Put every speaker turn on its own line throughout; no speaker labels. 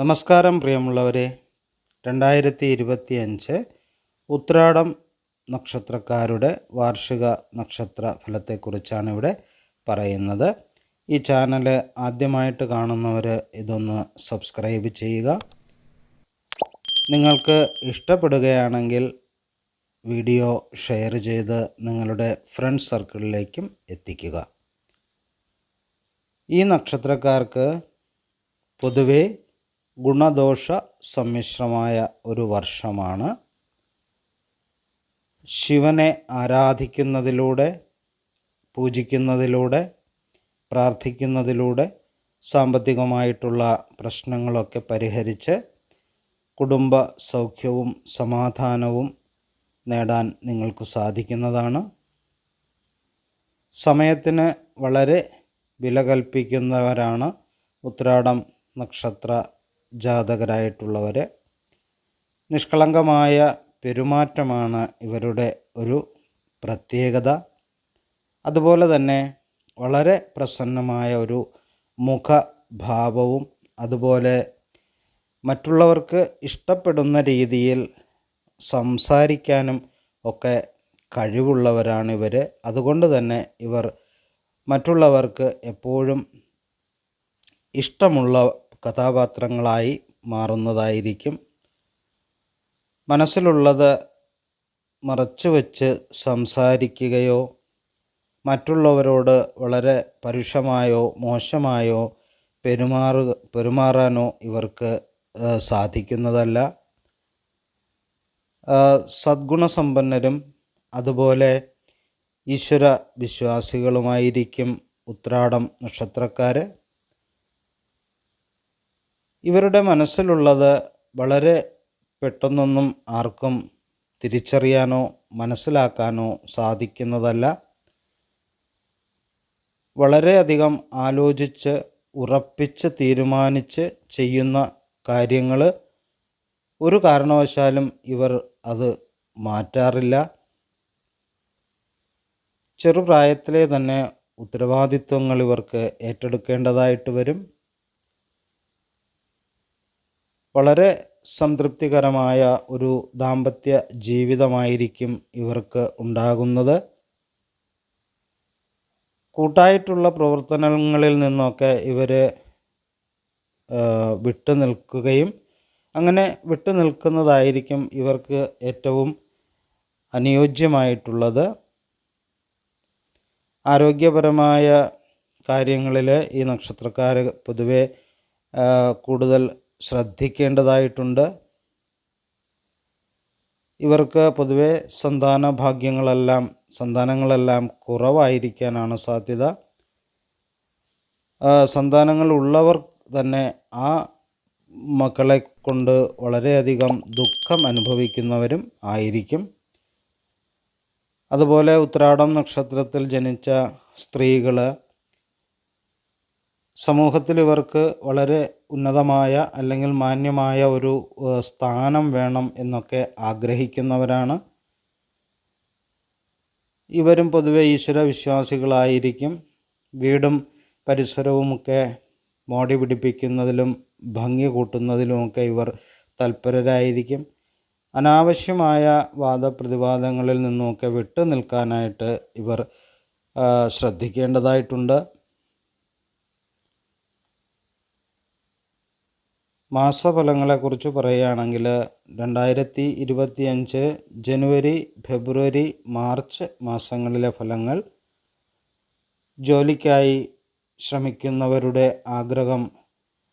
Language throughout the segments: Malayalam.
നമസ്കാരം പ്രിയമുള്ളവരെ. രണ്ടായിരത്തി ഇരുപത്തി അഞ്ച് ഉത്രാടം നക്ഷത്രക്കാരുടെ വാർഷിക നക്ഷത്ര ഫലത്തെക്കുറിച്ചാണ് ഇവിടെ പറയുന്നത്. ഈ ചാനൽ ആദ്യമായിട്ട് കാണുന്നവർ ഇതൊന്ന് സബ്സ്ക്രൈബ് ചെയ്യുക. നിങ്ങൾക്ക് ഇഷ്ടപ്പെടുകയാണെങ്കിൽ വീഡിയോ ഷെയർ ചെയ്ത് നിങ്ങളുടെ ഫ്രണ്ട് സർക്കിളിലേക്കും എത്തിക്കുക. ഈ നക്ഷത്രക്കാർക്ക് പൊതുവെ ഗുണദോഷ സമ്മിശ്രമായ ഒരു വർഷമാണ്. ശിവനെ ആരാധിക്കുന്നതിലൂടെ പൂജിക്കുന്നതിലൂടെ പ്രാർത്ഥിക്കുന്നതിലൂടെ സാമ്പത്തികമായിട്ടുള്ള പ്രശ്നങ്ങളൊക്കെ പരിഹരിച്ച് കുടുംബ സൗഖ്യവും സമാധാനവും നേടാൻ നിങ്ങൾക്ക് സാധിക്കുന്നതാണ്. സമയത്തിന് വളരെ വില കൽപ്പിക്കുന്നവരാണ് ഉത്രാടം നക്ഷത്ര ജാതകരായിട്ടുള്ളവർ നിഷ്കളങ്കമായ പെരുമാറ്റമാണ് ഇവരുടെ ഒരു പ്രത്യേകത. അതുപോലെ തന്നെ വളരെ പ്രസന്നമായ ഒരു മുഖഭാവവും അതുപോലെ മറ്റുള്ളവർക്ക് ഇഷ്ടപ്പെടുന്ന രീതിയിൽ സംസാരിക്കാനും ഒക്കെ കഴിവുള്ളവരാണ് ഇവർ അതുകൊണ്ട് തന്നെ ഇവർ മറ്റുള്ളവർക്ക് എപ്പോഴും ഇഷ്ടമുള്ള കഥാപാത്രങ്ങളായി മാറുന്നതായിരിക്കും. മനസ്സിലുള്ളത് മറച്ചുവെച്ച് സംസാരിക്കുകയോ മറ്റുള്ളവരോട് വളരെ പരുഷമായോ മോശമായോ പെരുമാറു പെരുമാറാനോ ഇവർക്ക് സാധിക്കുന്നതല്ല. സദ്ഗുണസമ്പന്നരും അതുപോലെ ഈശ്വര വിശ്വാസികളുമായിരിക്കും ഉത്രാടം നക്ഷത്രക്കാർ ഇവരുടെ മനസ്സിലുള്ളത് വളരെ പെട്ടെന്നൊന്നും ആർക്കും തിരിച്ചറിയാനോ മനസ്സിലാക്കാനോ സാധിക്കുന്നതല്ല. വളരെയധികം ആലോചിച്ച് ഉറപ്പിച്ച് തീരുമാനിച്ച് ചെയ്യുന്ന കാര്യങ്ങൾ ഒരു കാരണവശാലും ഇവർ അത് മാറ്റാറില്ല. ചെറുപ്രായത്തിലെ തന്നെ ഉത്തരവാദിത്വങ്ങൾ ഇവർക്ക് ഏറ്റെടുക്കേണ്ടതായിട്ട് വരും. വളരെ സംതൃപ്തികരമായ ഒരു ദാമ്പത്യ ജീവിതമായിരിക്കും ഇവർക്ക് ഉണ്ടാകുന്നത്. കൂട്ടായിട്ടുള്ള പ്രവർത്തനങ്ങളിൽ നിന്നൊക്കെ ഇവർ വിട്ടു നിൽക്കുകയും അങ്ങനെ വിട്ടു നിൽക്കുന്നതായിരിക്കും ഇവർക്ക് ഏറ്റവും അനുയോജ്യമായിട്ടുള്ളത്. ആരോഗ്യപരമായ കാര്യങ്ങളിൽ ഈ നക്ഷത്രക്കാർ പൊതുവെ കൂടുതൽ ശ്രദ്ധിക്കേണ്ടതായിട്ടുണ്ട്. ഇവർക്ക് പൊതുവെ സന്താന ഭാഗ്യങ്ങളെല്ലാം സന്താനങ്ങളെല്ലാം കുറവായിരിക്കാനാണ് സാധ്യത. സന്താനങ്ങൾ ഉള്ളവർ തന്നെ ആ മക്കളെ കൊണ്ട് വളരെയധികം ദുഃഖം അനുഭവിക്കുന്നവരും ആയിരിക്കും. അതുപോലെ ഉത്രാടം നക്ഷത്രത്തിൽ ജനിച്ച സ്ത്രീകൾ സമൂഹത്തിൽ ഇവർക്ക് വളരെ ഉന്നതമായ അല്ലെങ്കിൽ മാന്യമായ ഒരു സ്ഥാനം വേണം എന്നൊക്കെ ആഗ്രഹിക്കുന്നവരാണ്. ഇവരും പൊതുവെ ഈശ്വര വിശ്വാസികളായിരിക്കും. വീടും പരിസരവുമൊക്കെ മോടി പിടിപ്പിക്കുന്നതിലും ഭംഗി കൂട്ടുന്നതിലുമൊക്കെ ഇവർ തൽപരരായിരിക്കും. അനാവശ്യമായ വാദപ്രതിവാദങ്ങളിൽ നിന്നുമൊക്കെ വിട്ടു നിൽക്കാനായിട്ട് ഇവർ ശ്രദ്ധിക്കേണ്ടതായിട്ടുണ്ട്. മാസഫലങ്ങളെക്കുറിച്ച് പറയുകയാണെങ്കിൽ രണ്ടായിരത്തി ഇരുപത്തി അഞ്ച് ജനുവരി ഫെബ്രുവരി മാർച്ച് മാസങ്ങളിലെ ഫലങ്ങൾ ജോലിക്കായി ശ്രമിക്കുന്നവരുടെ ആഗ്രഹം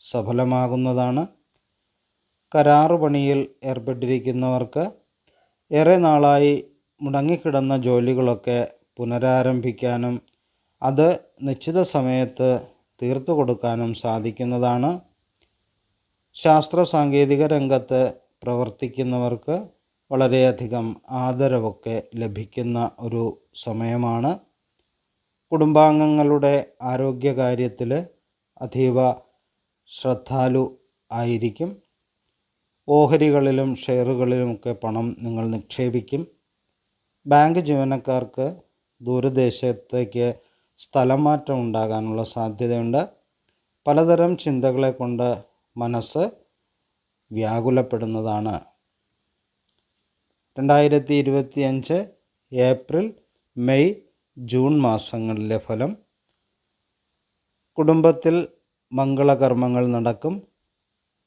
സഫലമാകുന്നതാണ്. കരാറ് പണിയിൽ ഏർപ്പെട്ടിരിക്കുന്നവർക്ക് ഏറെ നാളായി മുടങ്ങിക്കിടന്ന ജോലികളൊക്കെ പുനരാരംഭിക്കാനും അത് നിശ്ചിത സമയത്ത് തീർത്തു കൊടുക്കാനും സാധിക്കുന്നതാണ്. ശാസ്ത്ര സാങ്കേതിക രംഗത്ത് പ്രവർത്തിക്കുന്നവർക്ക് വളരെയധികം ആദരവൊക്കെ ലഭിക്കുന്ന ഒരു സമയമാണ്. കുടുംബാംഗങ്ങളുടെ ആരോഗ്യകാര്യത്തിൽ അതീവ ശ്രദ്ധാലു ആയിരിക്കും. ഓഹരികളിലും ഷെയറുകളിലുമൊക്കെ പണം നിങ്ങൾ നിക്ഷേപിക്കും. ബാങ്ക് ജീവനക്കാർക്ക് ദൂരദേശത്തേക്ക് സ്ഥലം മാറ്റം ഉണ്ടാകാനുള്ള സാധ്യതയുണ്ട്. പലതരം ചിന്തകളെ കൊണ്ട് മനസ്സ് വ്യാകുലപ്പെടുന്നതാണ്. രണ്ടായിരത്തി ഇരുപത്തി അഞ്ച് ഏപ്രിൽ മെയ് ജൂൺ മാസങ്ങളിലെ ഫലം. കുടുംബത്തിൽ മംഗളകർമ്മങ്ങൾ നടക്കും.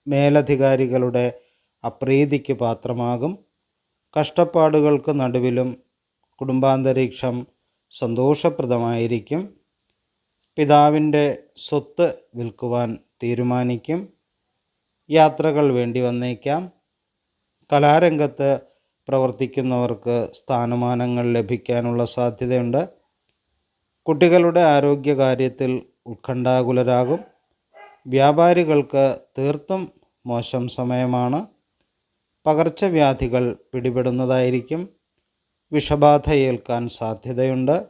മേലധികാരികളുടെ അപ്രീതിക്ക് പാത്രമാകും. കഷ്ടപ്പാടുകൾക്ക് നടുവിലും കുടുംബാന്തരീക്ഷം സന്തോഷപ്രദമായിരിക്കും. പിതാവിന്റെ സ്വത്ത് വിൽക്കുവാൻ തീരുമാനിക്കും. യാത്രകൾ വേണ്ടി വന്നേക്കാം. കലാരംഗത്ത് പ്രവർത്തിക്കുന്നവർക്ക് സ്ഥാനമാനങ്ങൾ ലഭിക്കാനുള്ള സാധ്യതയുണ്ട്. കുട്ടികളുടെ ആരോഗ്യകാര്യത്തിൽ ഉത്കണ്ഠാകുലരാകും. വ്യാപാരികൾക്ക് തീർത്തും മോശം സമയമാണ്. പകർച്ചവ്യാധികൾ പിടിപെടുന്നതായിരിക്കും. വിഷബാധ ഏൽക്കാൻ സാധ്യതയുണ്ട്.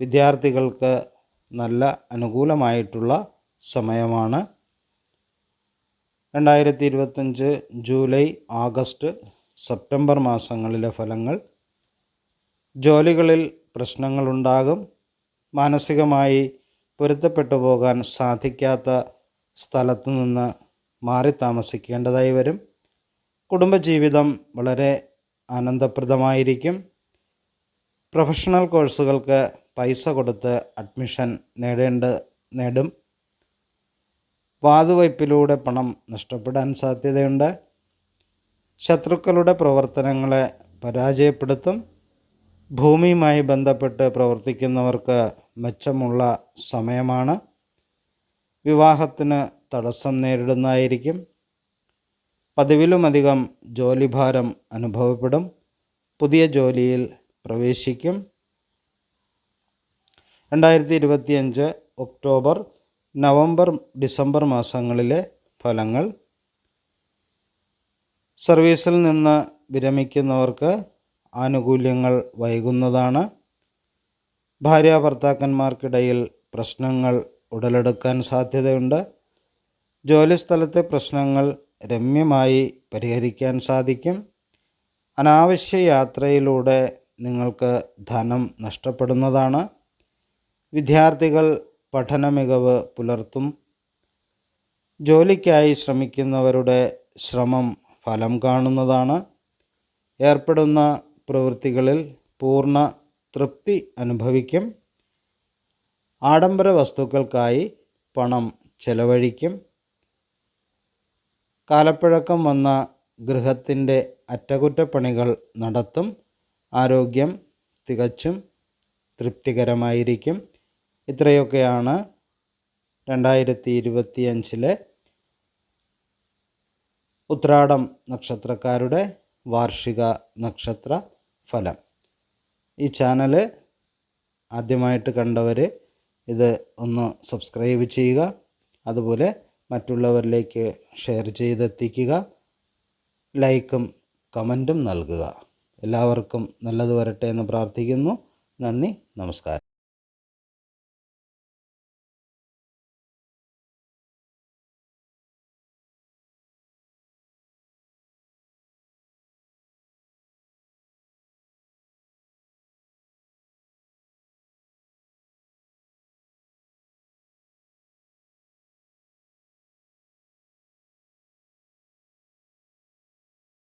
വിദ്യാർത്ഥികൾക്ക് നല്ല അനുകൂലമായിട്ടുള്ള സമയമാണ്. രണ്ടായിരത്തി ഇരുപത്തഞ്ച് ജൂലൈ ആഗസ്റ്റ് സെപ്റ്റംബർ മാസങ്ങളിലെ ഫലങ്ങൾ. ജോലികളിൽ പ്രശ്നങ്ങളുണ്ടാകും. മാനസികമായി പൊരുത്തപ്പെട്ടു പോകാൻ സാധിക്കാത്ത സ്ഥലത്തു നിന്ന് മാറി താമസിക്കേണ്ടതായി വരും. കുടുംബജീവിതം വളരെ ആനന്ദപ്രദമായിരിക്കും. പ്രൊഫഷണൽ കോഴ്സുകൾക്ക് പൈസ കൊടുത്ത് അഡ്മിഷൻ നേടേണ്ട നേടും. വാതുവയ്പിലൂടെ പണം നഷ്ടപ്പെടാൻ സാധ്യതയുണ്ട്. ശത്രുക്കളുടെ പ്രവർത്തനങ്ങളെ പരാജയപ്പെടുത്തും. ഭൂമിയുമായി ബന്ധപ്പെട്ട് പ്രവർത്തിക്കുന്നവർക്ക് മെച്ചമുള്ള സമയമാണ്. വിവാഹത്തിന് തടസ്സം നേരിടുന്നതായിരിക്കും. പതിവിലുമധികം ജോലിഭാരം അനുഭവപ്പെടും. പുതിയ ജോലിയിൽ പ്രവേശിക്കും. രണ്ടായിരത്തി ഇരുപത്തിയഞ്ച് ഒക്ടോബർ നവംബർ ഡിസംബർ മാസങ്ങളിലെ ഫലങ്ങൾ. സർവീസിൽ നിന്ന് വിരമിക്കുന്നവർക്ക് ആനുകൂല്യങ്ങൾ വൈകുന്നതാണ്. ഭാര്യ ഭർത്താക്കന്മാർക്കിടയിൽ പ്രശ്നങ്ങൾ ഉടലെടുക്കാൻ സാധ്യതയുണ്ട്. ജോലിസ്ഥലത്തെ പ്രശ്നങ്ങൾ രമ്യമായി പരിഹരിക്കാൻ സാധിക്കും. അനാവശ്യ യാത്രയിലൂടെ നിങ്ങൾക്ക് ധനം നഷ്ടപ്പെടുന്നതാണ്. വിദ്യാർത്ഥികൾ പഠന മികവ് പുലർത്തും. ജോലിക്കായി ശ്രമിക്കുന്നവരുടെ ശ്രമം ഫലം കാണുന്നതാണ്. ഏർപ്പെടുന്ന പ്രവൃത്തികളിൽ പൂർണ തൃപ്തി അനുഭവിക്കും. ആഡംബര വസ്തുക്കൾക്കായി പണം ചെലവഴിക്കും. കാലപ്പഴക്കം വന്ന ഗൃഹത്തിന്റെ അറ്റകുറ്റപ്പണികൾ നടത്തും. ആരോഗ്യം തികച്ചും തൃപ്തികരമായിരിക്കും. ഇത്രയൊക്കെയാണ് രണ്ടായിരത്തി ഇരുപത്തി അഞ്ചിലെ ഉത്രാടം നക്ഷത്രക്കാരുടെ വാർഷിക നക്ഷത്ര ഫലം. ഈ ചാനൽ ആദ്യമായിട്ട് കണ്ടവർ ഇത് ഒന്ന് സബ്സ്ക്രൈബ് ചെയ്യുക അതുപോലെ മറ്റുള്ളവരിലേക്ക് ഷെയർ ചെയ്തെത്തിക്കുക ലൈക്കും കമന്റും നൽകുക. എല്ലാവർക്കും നല്ലത് വരട്ടെ എന്ന് പ്രാർത്ഥിക്കുന്നു. നന്ദി നമസ്കാരം.